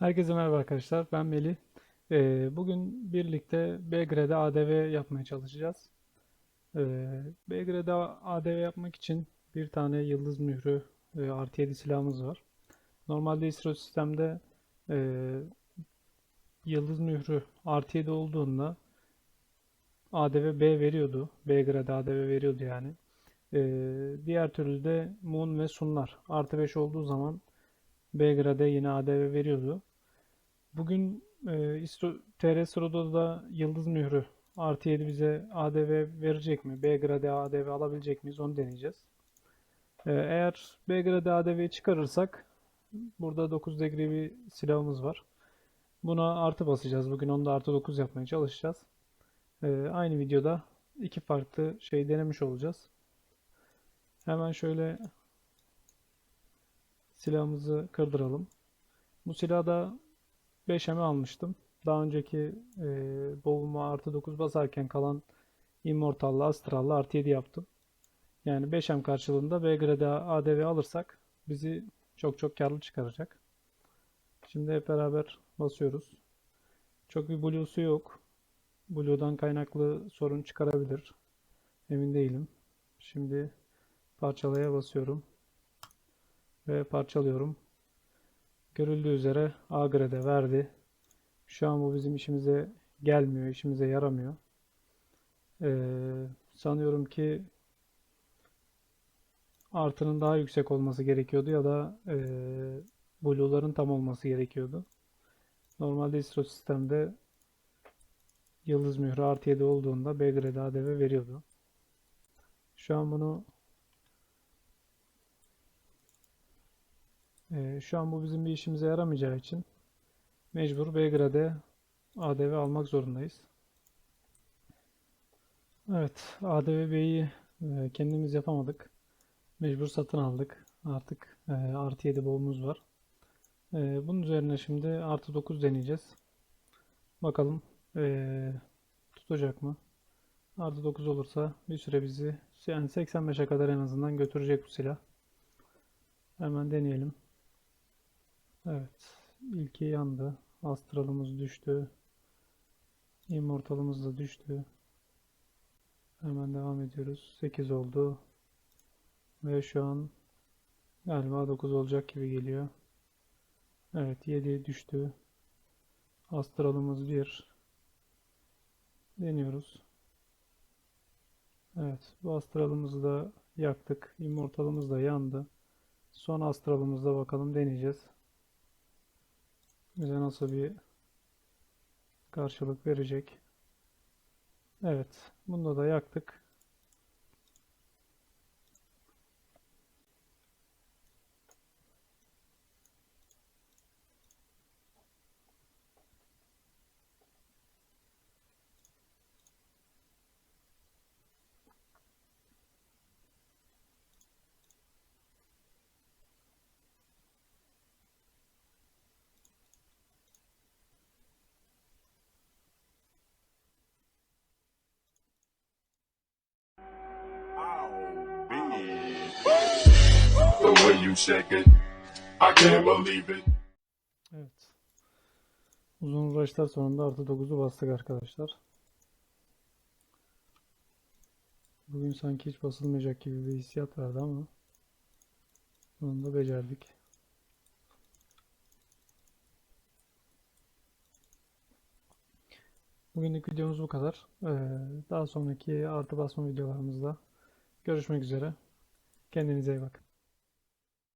Herkese merhaba arkadaşlar. Ben Melih. Ee, bugün birlikte Belgrade'e ADV yapmaya çalışacağız. Ee, Belgrade'e ADV yapmak için bir tane yıldız mührü e, artı 7 silahımız var. Normalde İSRO sistemde e, yıldız mührü artı 7 olduğunda ADV B veriyordu. Belgrade ADV veriyordu yani. Ee, diğer türlü de Moon ve Sunlar artı 5 olduğu zaman Belgrade yine ADV veriyordu. Bugün e, İstro, TR Stro'da da Yıldız Mührü artı 7 bize ADV verecek mi? Belgrade ADV alabilecek miyiz? Onu deneyeceğiz. E, eğer Belgrade ADV'yi çıkarırsak burada 9 degree bir silahımız var. Buna artı basacağız. Bugün onu da artı 9 yapmaya çalışacağız. E, aynı videoda iki farklı şey denemiş olacağız. Hemen şöyle silahımızı kırdıralım. Bu silahı da 5M'e almıştım. Daha önceki e, boğulma artı 9 basarken kalan Immortal'la Astral'la artı 7 yaptım. Yani 5M karşılığında Belgrade ADV alırsak bizi çok çok karlı çıkaracak. Şimdi hep beraber basıyoruz. Çok bir Blue'su yok. Blue'dan kaynaklı sorun çıkarabilir. Emin değilim. Şimdi parçalaya basıyorum. Ve parçalıyorum. Görüldüğü üzere Agre'de verdi. Şu an bu bizim işimize gelmiyor, işimize yaramıyor. Ee, sanıyorum ki artının daha yüksek olması gerekiyordu ya da e, blue'ların tam olması gerekiyordu. Normalde İSRO sistemde yıldız mührü artı 7 olduğunda Belgrade ADV veriyordu. Şu an bunu Ee, şu an bu bizim bir işimize yaramayacağı için mecbur Belgrade ADV almak zorundayız. Evet, ADV B'yi e, kendimiz yapamadık. Mecbur satın aldık. Artık e, artı 7 boğumuz var. E, bunun üzerine şimdi artı 9 deneyeceğiz. Bakalım tutacak mı? Artı 9 olursa bir süre bizi yani 85'e kadar en azından götürecek bu silah. Hemen deneyelim. Evet. ilki yandı. Astralımız düştü. Immortalımız da düştü. Hemen devam ediyoruz. 8 oldu. Ve şu an galiba 9 olacak gibi geliyor. Evet 7 düştü. Astralımız 1. Deniyoruz. Evet bu astralımızı da yaktık. Immortalımız da yandı. Son astralımızda bakalım deneyeceğiz bize nasıl bir karşılık verecek. Evet. Bunda da yaktık. The way you shake it, I can't believe it. Evet. Uzun uğraşlar sonunda artı 9'u bastık arkadaşlar. Bugün sanki hiç basılmayacak gibi bir hissiyat vardı ama bunu da becerdik. Bugünlük videomuz bu kadar. Ee, daha sonraki artı basma videolarımızda görüşmek üzere. Kendinize iyi bakın.